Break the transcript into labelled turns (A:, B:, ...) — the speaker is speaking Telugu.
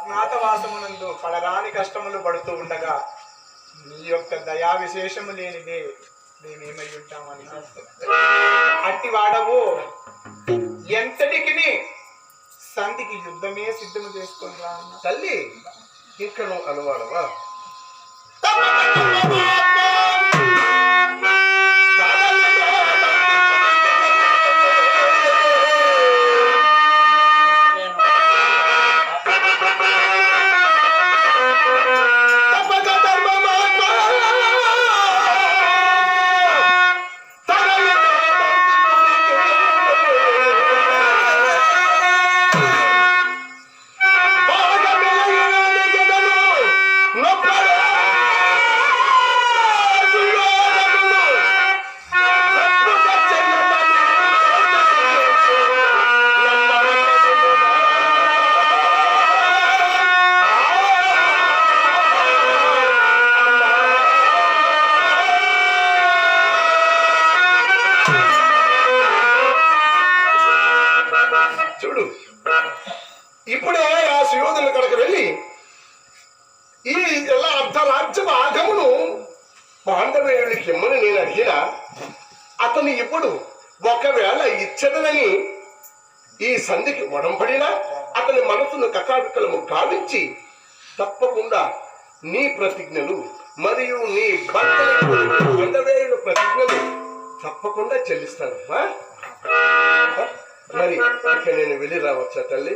A: అజ్ఞాతవాసమునందు పడరాని కష్టములు పడుతూ ఉండగా నీ యొక్క దయా విశేషము లేనిదే మేమేమై ఉంటామని అట్టి వాడవు ఎంతటికి సంధికి యుద్ధమే సిద్ధము చేసుకుంటా
B: తల్లి ఇక్కడ అలవాడవా? చూడు. ఇప్పుడే ఆ సుయోధన కడకు వెళ్ళి ఈ అర్ధరాజ్య భాగమును పాండవేయుడికి ఇమ్మని నేను అడిగినా అతను ఇప్పుడు ఒకవేళ ఇచ్చదనని ఈ సంధికి వడంపడినా అతని మనసును కకావికలము గావించి తప్పకుండా నీ ప్రతిజ్ఞలు మరియు నీ పాండవేయుల ప్రతిజ్ఞలు తప్పకుండా చెల్లిస్తాను మరి ఇక్కడ నేను వెళ్ళి రావచ్చా తల్లి?